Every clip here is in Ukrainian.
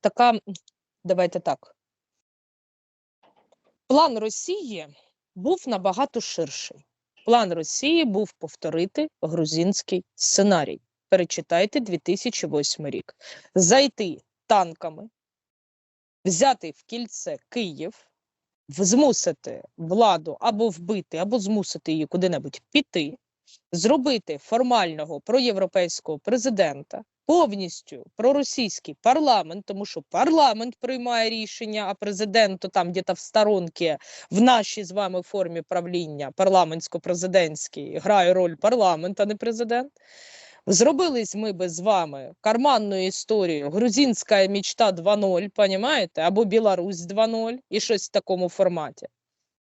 Така, давайте так. План Росії був набагато ширший. План Росії був повторити грузинський сценарій. Перечитайте 2008 рік. Зайти танками, взяти в кільце Київ, змусити владу або вбити, або змусити її куди-небудь піти, зробити формального проєвропейського президента, повністю проросійський парламент, тому що парламент приймає рішення, а президент то там где-то в сторонці в нашій з вами формі правління парламентсько-президентській грає роль парламент, а не президент. Зробились ми би з вами карманну історію грузинська мечта 2.0, понімаєте, або Білорусь 2.0 і щось в такому форматі.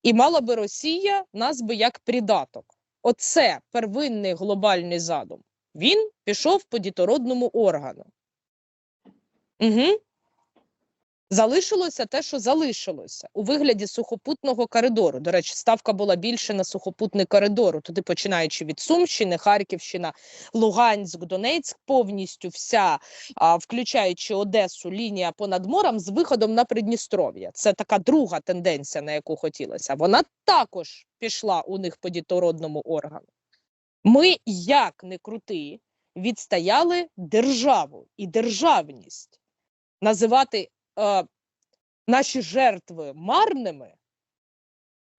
І мала би Росія нас би як придаток. Оце первинний глобальний задум. Він пішов по дітородному органу. Угу. Залишилося те, що залишилося у вигляді сухопутного коридору. До речі, ставка була більше на сухопутний коридор. Туди починаючи від Сумщини, Харківщина, Луганськ, Донецьк, повністю вся, а, включаючи Одесу, лінія понад морем з виходом на Придністров'я. Це така друга тенденція, на яку хотілося. Вона також пішла у них по дітородному органу. Ми, як не крути, відстояли державу і державність. Називати е, наші жертви марними,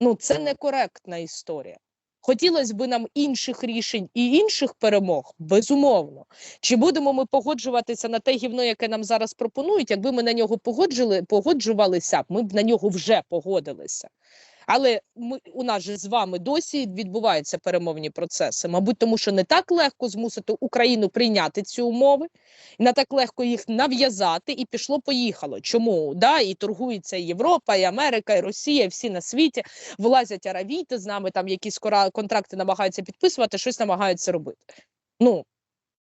ну це некоректна історія. Хотілося б нам інших рішень і інших перемог, безумовно. Чи будемо ми погоджуватися на те гівно, яке нам зараз пропонують? Якби ми на нього погоджували, погоджувалися, ми б на нього вже погодилися. Але ми у нас же з вами досі відбуваються перемовні процеси. Мабуть, тому що не так легко змусити Україну прийняти ці умови, не так легко їх нав'язати, і пішло поїхало. Чому да і торгується і Європа, і Америка, і Росія, і всі на світі вилазять аравіти з нами. Там якісь контракти намагаються підписувати, щось намагаються робити. Ну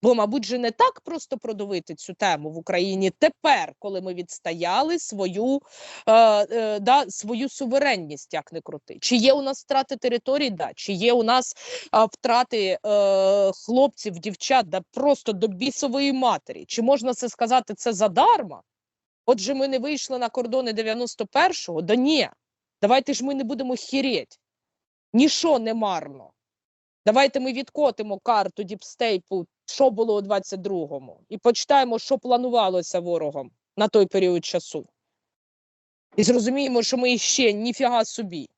бо, мабуть, же не так просто продавити цю тему в Україні тепер, коли ми відстояли свою, е, е, да, свою суверенність, як не крути. Чи є у нас втрати територій? Да. Чи є у нас а, втрати е, хлопців, дівчат, да просто до бісової матері? Чи можна це сказати це задарма? Отже, ми не вийшли на кордони 91-го? Да ні. Давайте ж ми не будемо хірєть. Ніщо не марно. Давайте ми відкотимо карту діпстейпу, що було у 22-му, і почитаємо, що планувалося ворогом на той період часу. І зрозуміємо, що ми ще ніфіга собі.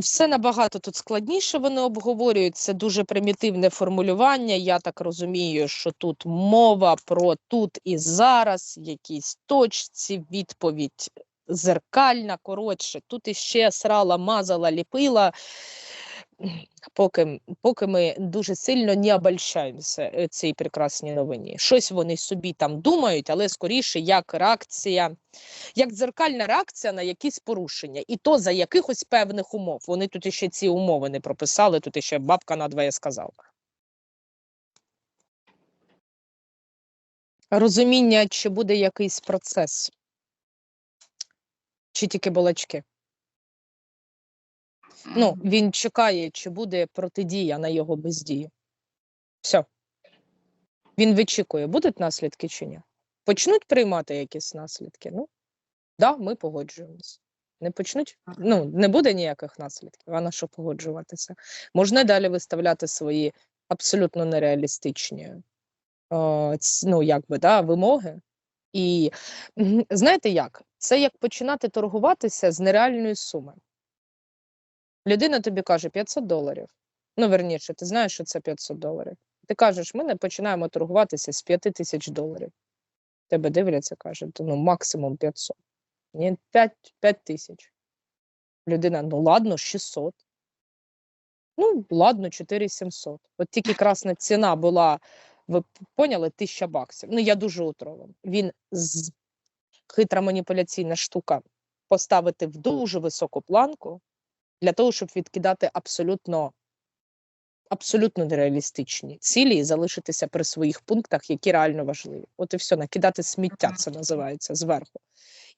Все набагато тут складніше вони обговорюють. Це дуже примітивне формулювання. Я так розумію, що тут мова про тут і зараз, якісь точці, відповідь зеркальна. Коротше, тут іще срала, мазала, ліпила. Поки, поки ми дуже сильно не обольщаємося е, цій прекрасній новині. Щось вони собі там думають, але скоріше як реакція, як дзеркальна реакція на якісь порушення, і то за якихось певних умов. Вони тут іще ці умови не прописали, тут іще бабка надвоє сказала. Розуміння, чи буде якийсь процес, чи тільки балачки. Ну, він чекає, чи буде протидія на його бездію. Все. Він вичікує, будуть наслідки чи ні. Почнуть приймати якісь наслідки. Ну, да, ми погоджуємося. Не почнуть, ну, не буде ніяких наслідків, а на що погоджуватися. Можна далі виставляти свої абсолютно нереалістичні е, ць- ну, якби, да, вимоги. І знаєте як? Це як починати торгуватися з нереальної суми. Людина тобі каже 500 доларів. Ну, верніше, ти знаєш, що це 500 доларів. Ти кажеш, ми не починаємо торгуватися з 5 тисяч доларів. Тебе дивляться, кажуть, ну максимум 500. Ні, 5, 5 тисяч. Людина, ну ладно, 600. Ну, ладно, 4700. От тільки красна ціна була, ви поняли, 1000 баксів. Ну, я дуже утровим. Він з хитра маніпуляційна штука поставити в дуже високу планку для того, щоб відкидати абсолютно, абсолютно нереалістичні цілі і залишитися при своїх пунктах, які реально важливі. От і все, накидати сміття, це називається зверху.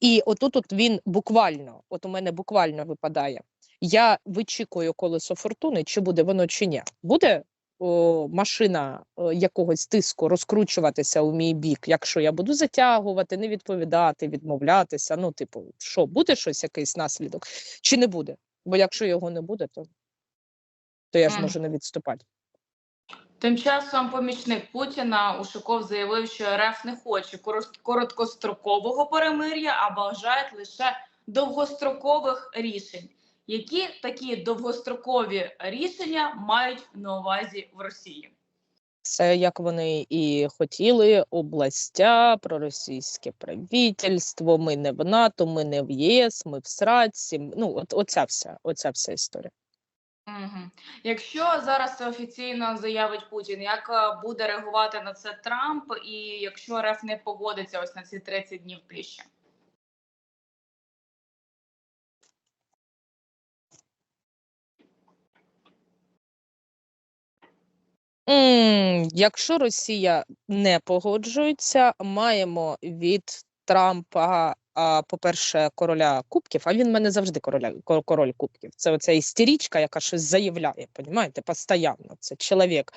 І отут от він буквально, от у мене буквально випадає. Я вичікую колесо фортуни, чи буде воно чи ні. Буде о, машина о, якогось тиску розкручуватися у мій бік, якщо я буду затягувати, не відповідати, відмовлятися. Ну, типу, що буде щось, якийсь наслідок, чи не буде? Бо якщо його не буде, то, то я ж можу не відступати. Тим часом помічник Путіна Ушаков заявив, що РФ не хоче короткострокового перемир'я, а бажає лише довгострокових рішень. Які такі довгострокові рішення мають на увазі в Росії? Це як вони і хотіли, областя, проросійське правительство, ми не в НАТО, ми не в ЄС, ми в Сраці. Ну, от оця вся, оця вся історія. Якщо зараз офіційно заявить Путін, як е, буде реагувати на це Трамп, і якщо РФ не погодиться ось на ці 30 днів тиші? Якщо Росія не погоджується, маємо від Трампа, а, по-перше, короля кубків, а він в мене завжди короля, король кубків. Це оця істерічка, яка щось заявляє, понімаєте, постійно. Це чоловік,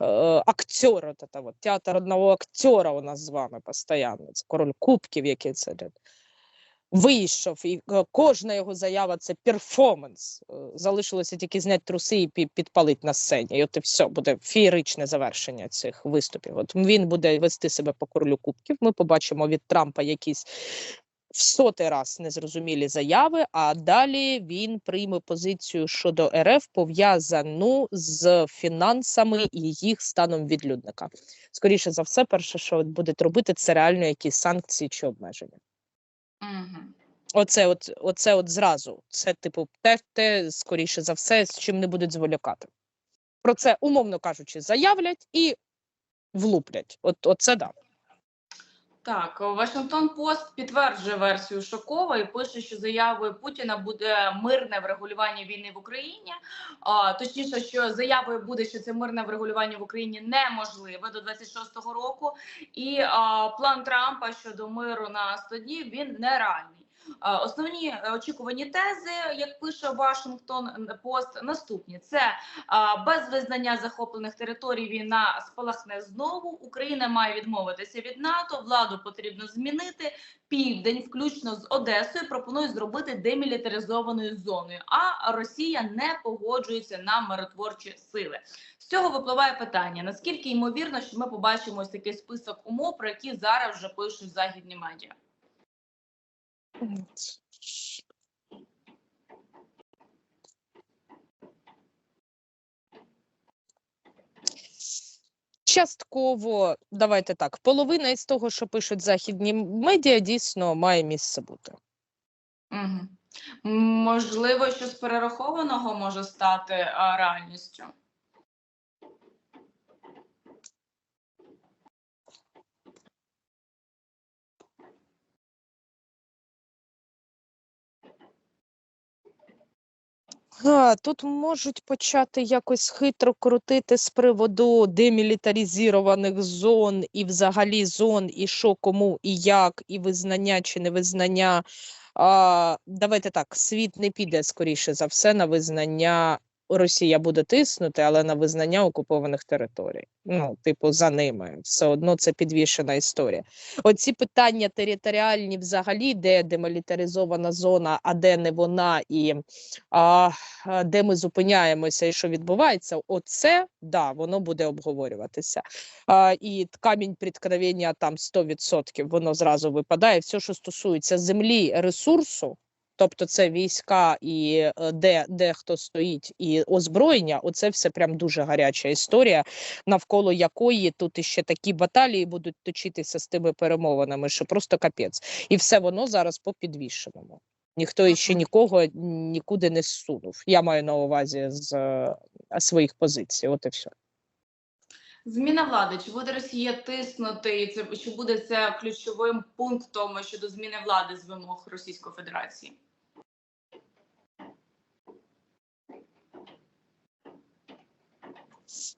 е, актер, от театр одного актера у нас з вами постійно. Це король кубків, який це вийшов, і е, кожна його заява це перформанс. Е, Залишилося тільки зняти труси і пі- підпалити на сцені. І от і все буде феєричне завершення цих виступів. От він буде вести себе по королю кубків. Ми побачимо від Трампа якісь в сотий раз незрозумілі заяви. А далі він прийме позицію щодо РФ пов'язану з фінансами і їх станом відлюдника. Скоріше за все, перше, що будуть робити, це реально якісь санкції чи обмеження. Угу. Оце, от, оце от зразу. Це, типу, те, те, скоріше за все, з чим не будуть зволікати. Про це, умовно кажучи, заявлять і влуплять. От, оце да. Так, Вашингтон Пост підтверджує версію Шокова і пише, що заявою Путіна буде мирне врегулювання війни в Україні. А, точніше, що заявою буде, що це мирне врегулювання в Україні неможливе до 26-го року. І а, план Трампа щодо миру на 100 днів він нереальний. Основні е, очікувані тези, як пише Вашингтон Пост, наступні: це без визнання захоплених територій війна спалахне знову. Україна має відмовитися від НАТО. Владу потрібно змінити. Південь, включно з Одесою, пропонує зробити демілітаризованою зоною. А Росія не погоджується на миротворчі сили. З цього випливає питання: наскільки ймовірно, що ми побачимо ось такий список умов, про які зараз вже пишуть західні медіа. Частково, давайте так, половина із того, що пишуть західні медіа, дійсно має місце бути. Угу. Можливо, що з перерахованого може стати а, реальністю. Тут можуть почати якось хитро крутити з приводу демілітаризованих зон і взагалі зон, і що кому, і як, і визнання чи невизнання. А, давайте так, світ не піде скоріше за все на визнання. Росія буде тиснути, але на визнання окупованих територій. Ну, типу, за ними все одно це підвішена історія. Оці питання територіальні, взагалі, де демілітаризована зона, а де не вона, і а, де ми зупиняємося і що відбувається, оце да, воно буде обговорюватися. А, і камінь приткновення там 100%, воно зразу випадає. Все, що стосується землі, ресурсу, тобто це війська і е, де, де хто стоїть, і озброєння, оце все прям дуже гаряча історія, навколо якої тут іще такі баталії будуть точитися з тими перемовинами, що просто капець. І все воно зараз по підвішеному. Ніхто іще нікого нікуди не зсунув. Я маю на увазі з е, своїх позицій. От і все. Зміна влади. Чи буде Росія тиснути, і це чи буде це ключовим пунктом щодо зміни влади з вимог Російської Федерації?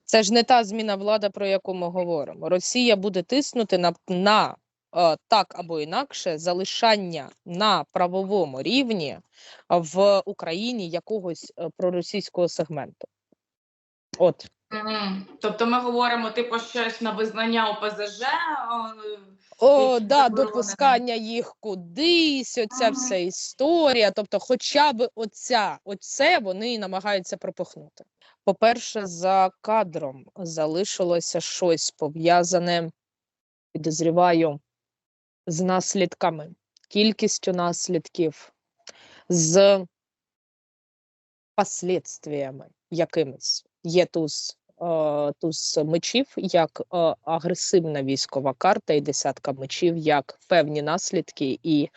Це ж не та зміна влади, про яку ми говоримо. Росія буде тиснути на, на е, так або інакше залишання на правовому рівні в Україні якогось е, проросійського сегменту. От Тобто ми говоримо, типу, щось на визнання ОПЗЖ. О, да, допускання їх кудись, оця вся історія. Тобто, хоча б оця, оце вони намагаються пропихнути. По-перше, за кадром залишилося щось пов'язане, підозріваю, з наслідками, кількістю наслідків, з последствиями якимись. Є туз, туз мечів як е, агресивна військова карта, і десятка мечів як певні наслідки і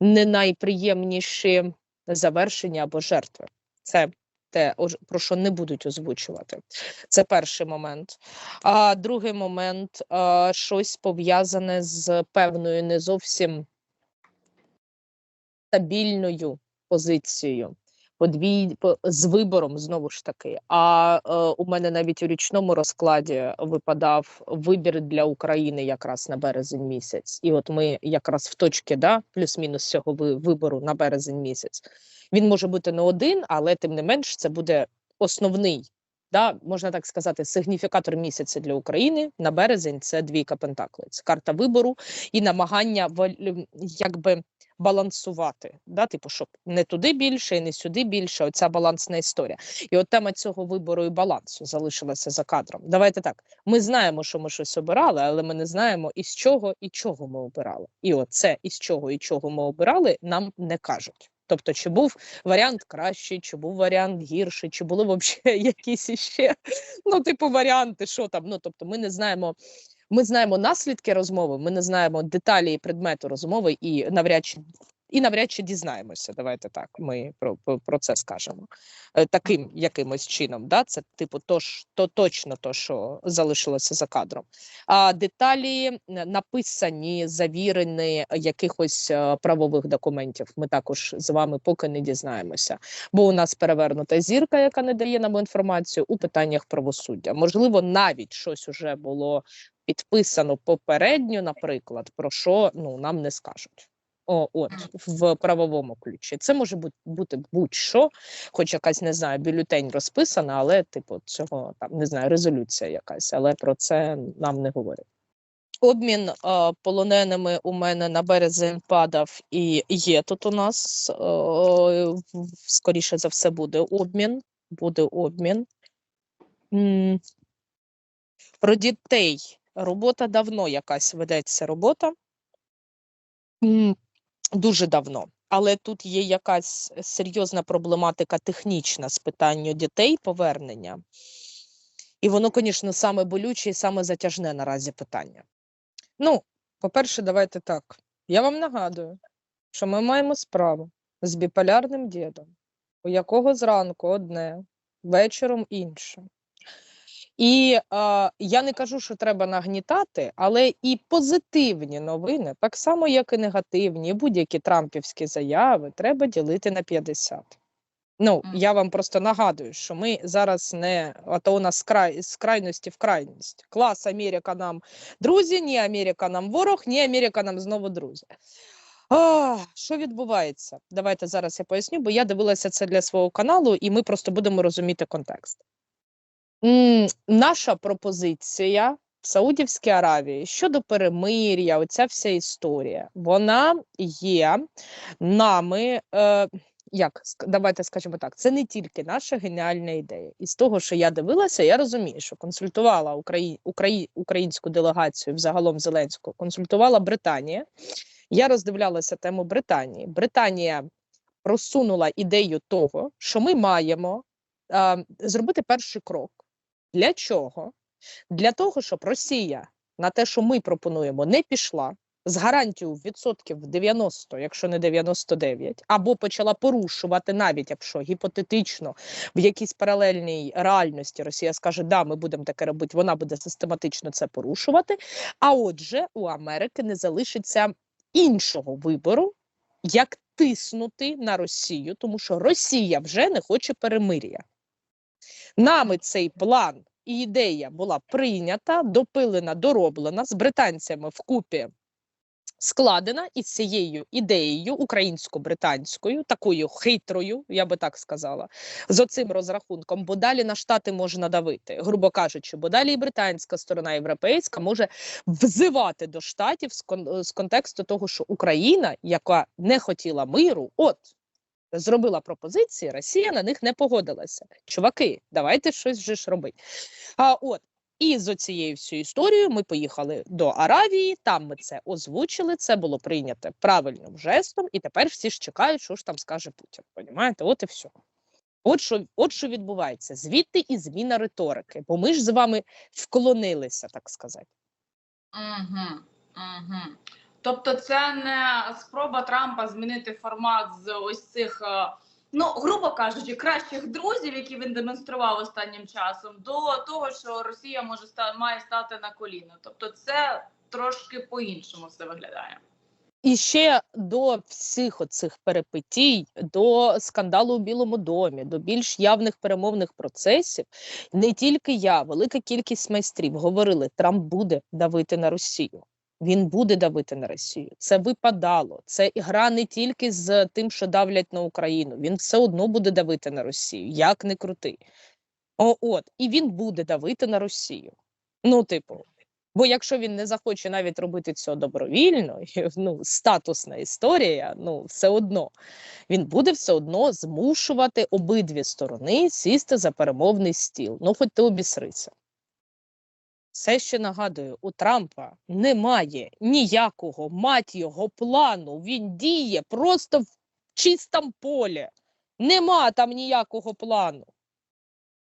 не найприємніші завершення або жертви. Це те, про що не будуть озвучувати. Це перший момент. А другий момент а, щось пов'язане з певною не зовсім стабільною позицією. Подвій по- з вибором знову ж таки. А е, у мене навіть у річному розкладі випадав вибір для України якраз на березень місяць. І от ми якраз в точці, да, плюс-мінус цього вибору на березень місяць. Він може бути не один, але тим не менш це буде основний, да, можна так сказати, сигніфікатор місяця для України на березень. Це двійка Пентаклей. Це карта вибору і намагання якби балансувати, да, типу, щоб не туди більше і не сюди більше. Оця балансна історія. І от тема цього вибору і балансу залишилася за кадром. Давайте так. Ми знаємо, що ми щось обирали, але ми не знаємо із чого і чого ми обирали. І оце із чого і чого ми обирали, нам не кажуть. Тобто, чи був варіант кращий, чи був варіант гірший, чи були взагалі якісь іще ну, типу, варіанти, що там. Ну, тобто, ми не знаємо. Ми знаємо наслідки розмови, ми не знаємо деталі предмету розмови, і навряд чи і навряд чи дізнаємося. Давайте так. Ми про, про, про це скажемо Е, таким якимось чином. Да? Це типу, то, ж, то точно то, що залишилося за кадром. А деталі написані, завірені якихось е, правових документів. Ми також з вами поки не дізнаємося. Бо у нас перевернута зірка, яка не дає нам інформацію у питаннях правосуддя. Можливо, навіть щось уже було підписано попередньо, наприклад, про що ну нам не скажуть. О, от в правовому ключі. Це може бути, будь-що, хоч якась не знаю, бюлетень розписана, але типу цього там не знаю, резолюція якась, але про це нам не говорять. Обмін е, полоненими у мене на березень падав і є тут у нас. Е, скоріше за все, буде обмін. Буде обмін. М, Про дітей робота давно якась ведеться робота. Дуже давно. Але тут є якась серйозна проблематика технічна з питанню дітей повернення. І воно, звісно, саме болюче і саме затяжне наразі питання. Ну, по-перше, давайте так. Я вам нагадую, що ми маємо справу з біполярним дідом, у якого зранку одне, вечором інше. І е, я не кажу, що треба нагнітати, але і позитивні новини, так само як і негативні, будь-які трампівські заяви, треба ділити на 50. Ну, я вам просто нагадую, що ми зараз не а то у нас з, край, з крайності в крайність. Клас Америка нам друзі, ні Америка нам ворог, ні Америка нам знову друзі. А, що відбувається? Давайте зараз я поясню, бо я дивилася це для свого каналу, і ми просто будемо розуміти контекст. Наша пропозиція в Саудівській Аравії щодо перемир'я, оця вся історія, вона є нами. Е, як давайте скажемо так, це не тільки наша геніальна ідея. І з того, що я дивилася, я розумію, що консультувала Украї... Украї... українську делегацію взагалом Зеленського, консультувала Британія. Я роздивлялася тему Британії. Британія просунула ідею того, що ми маємо е, зробити перший крок. Для чого? Для того, щоб Росія на те, що ми пропонуємо, не пішла з гарантією відсотків 90, якщо не 99, або почала порушувати, навіть якщо гіпотетично в якійсь паралельній реальності Росія скаже, да, ми будемо таке робити, вона буде систематично це порушувати. А отже, у Америки не залишиться іншого вибору, як тиснути на Росію, тому що Росія вже не хоче перемир'я. Нами цей план і ідея була прийнята, допилена, дороблена з британцями вкупі складена із цією ідеєю українсько-британською, такою хитрою, я би так сказала, з оцим розрахунком, бо далі на штати може надавити, грубо кажучи, бо далі і британська сторона європейська може взивати до штатів з контексту того, що Україна, яка не хотіла миру, от зробила пропозиції, Росія на них не погодилася. Чуваки, давайте щось вже ж робити. А от і з оцією всією історією ми поїхали до Аравії. Там ми це озвучили. Це було прийнято правильним жестом, і тепер всі ж чекають, що ж там скаже Путін. Понімаєте? От і все. От що, от що відбувається. Звідти і зміна риторики, бо ми ж з вами вклонилися, так сказати. Угу, угу. Тобто, це не спроба Трампа змінити формат з ось цих, е, ну грубо кажучи, кращих друзів, які він демонстрував останнім часом, до того, що Росія може має стати на коліно. Тобто, це трошки по-іншому все виглядає. І ще до всіх оцих перепитій, до скандалу у Білому домі, до більш явних перемовних процесів, не тільки я, велика кількість майстрів говорили, Трамп буде давити на Росію. Він буде давити на Росію. Це випадало. Це гра не тільки з тим, що давлять на Україну. Він все одно буде давити на Росію, як не крути. О, от, і він буде давити на Росію. Ну, типу, Бо якщо він не захоче навіть робити цього добровільно, ну статусна історія, ну все одно він буде все одно змушувати обидві сторони сісти за перемовний стіл. Ну, хоч ти обісрися. Все ще нагадую, у Трампа немає ніякого мать його плану. Він діє просто в чистому полі. Нема там ніякого плану.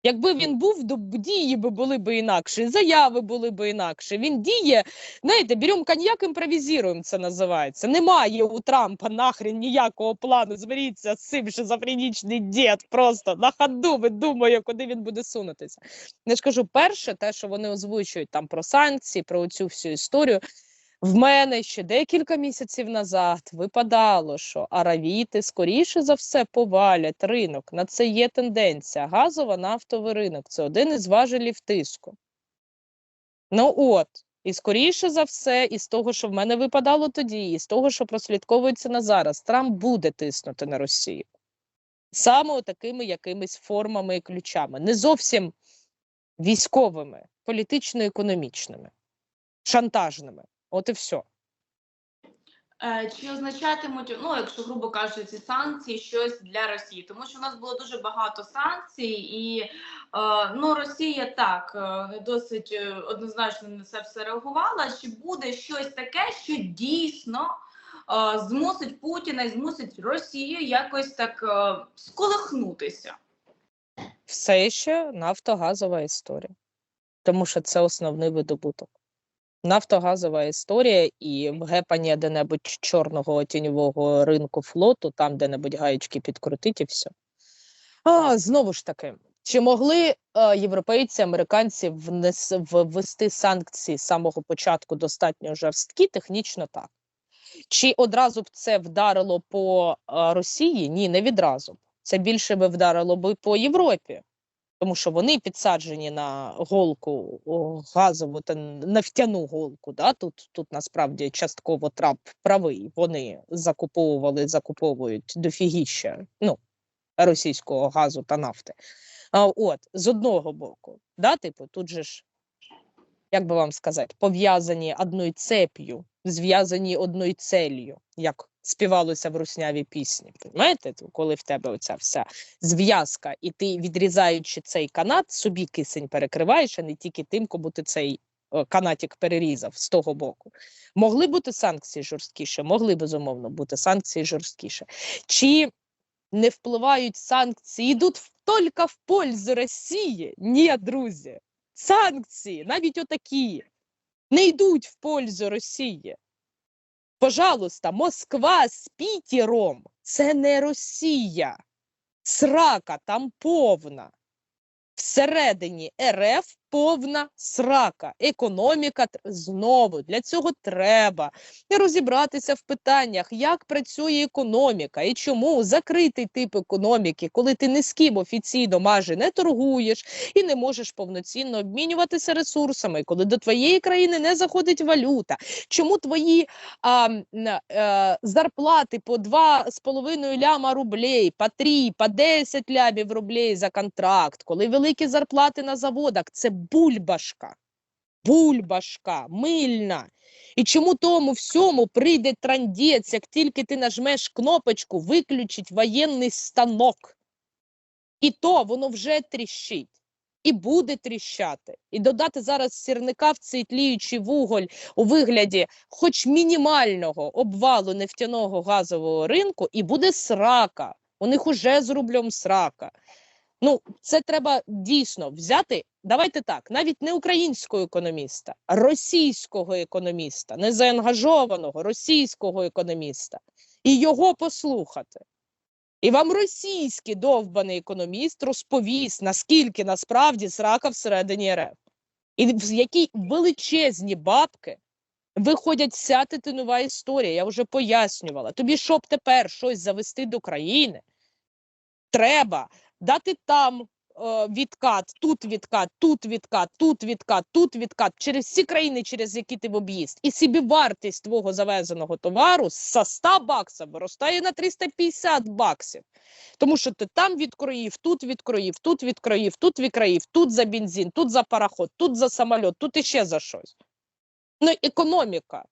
Якби він був, то дії би були б інакші, заяви були б інакші. Він діє, знаєте, беремо коньяк, імпровізуємо, це називається. Немає у Трампа нахрен ніякого плану. Зберіться з цим шизофренічний дід просто на ходу видумує, куди він буде сунутися. Я ж кажу, перше, те, що вони озвучують там про санкції, про цю всю історію. В мене ще декілька місяців назад випадало, що аравіти скоріше за все повалять ринок. На це є тенденція. Газово нафтовий ринок це один із важелів тиску. Ну от, і скоріше за все, із того, що в мене випадало тоді, і з того, що прослідковується на зараз, Трамп буде тиснути на Росію. Саме такими якимись формами і ключами, не зовсім військовими, політично-економічними, шантажними. От і все. Чи означатимуть, ну якщо грубо кажучи, ці санкції щось для Росії? Тому що в нас було дуже багато санкцій, і е, ну Росія так е, досить е, однозначно на це все реагувала. Чи буде щось таке, що дійсно змусить Путіна і змусить Росію якось так сколихнутися? Все ще нафтогазова історія, тому що це основний видобуток. Нафтогазова історія і гепання де-небудь чорного тіньового ринку флоту, там де-небудь гаєчки підкрутить і все. А, знову ж таки, чи могли е, європейці, американці внес, ввести санкції з самого початку достатньо жорсткі? Технічно так. Чи одразу б це вдарило по е, Росії? Ні, не відразу. Це більше би вдарило би по Європі, тому що вони підсаджені на голку газову та нафтяну голку. Да? Тут, тут насправді частково Трамп правий. Вони закуповували, закуповують дофігіща ну, російського газу та нафти. А, от, з одного боку, да, типу, тут же ж, як би вам сказати, пов'язані одною цеп'ю, зв'язані одною целью, як співалося в руснявій пісні. Понимаєте, коли в тебе оця вся зв'язка, і ти, відрізаючи цей канат, собі кисень перекриваєш, а не тільки тим, кому ти цей канатик перерізав з того боку. Могли бути санкції жорсткіше, могли безумовно бути санкції жорсткіше. Чи не впливають санкції, йдуть тільки в пользу Росії? Ні, друзі. Санкції, навіть отакі, не йдуть в пользу Росії. Пожалуйста, Москва з Пітером це не Росія. Срака там повна. Всередині РФ повна срака. Економіка знову для цього треба розібратися в питаннях, як працює економіка і чому закритий тип економіки, коли ти ні з ким офіційно майже не торгуєш і не можеш повноцінно обмінюватися ресурсами, коли до твоєї країни не заходить валюта. Чому твої а, м, е, зарплати по 2,5 ляма рублей, по 3, по 10 лямів рублей за контракт, коли великі зарплати на заводах, це бульбашка. Бульбашка, мильна. І чому тому всьому прийде трандець, як тільки ти нажмеш кнопочку виключить воєнний станок. І то воно вже тріщить. І буде тріщати. І додати зараз сірника в цей тліючий вуголь у вигляді хоч мінімального обвалу нефтяного газового ринку, і буде срака. У них уже з рублем срака. Ну, це треба дійсно взяти. Давайте так, навіть не українського економіста, а російського економіста, не заангажованого російського економіста, і його послухати. І вам російський довбаний економіст розповість, наскільки насправді срака всередині РФ, і в які величезні бабки виходять вся титинова історія. Я вже пояснювала. Тобі щоб тепер щось завести до країни, треба дати там е, відкат, тут відкат, тут відкат, тут відкат, тут відкат через всі країни, через які ти в об'їзд. І собі вартість твого завезеного товару з 100 баксів виростає на 350 баксів. Тому що ти там відкроїв, тут відкроїв, тут відкроїв, тут відкроїв, тут за бензин, тут за пароход, тут за самоліт, тут іще за щось. Ну, економіка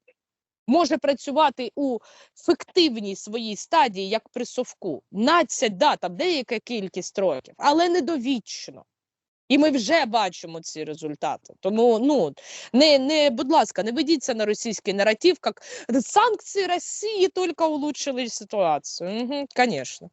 може працювати у фіктивній своїй стадії, як при совку. 12, да, там деяка кількість років, але не довічно. І ми вже бачимо ці результати. Тому, ну не, не, будь ласка, не ведіться на російський наратив, як санкції Росії тільки улучшили ситуацію. Угу, Звісно.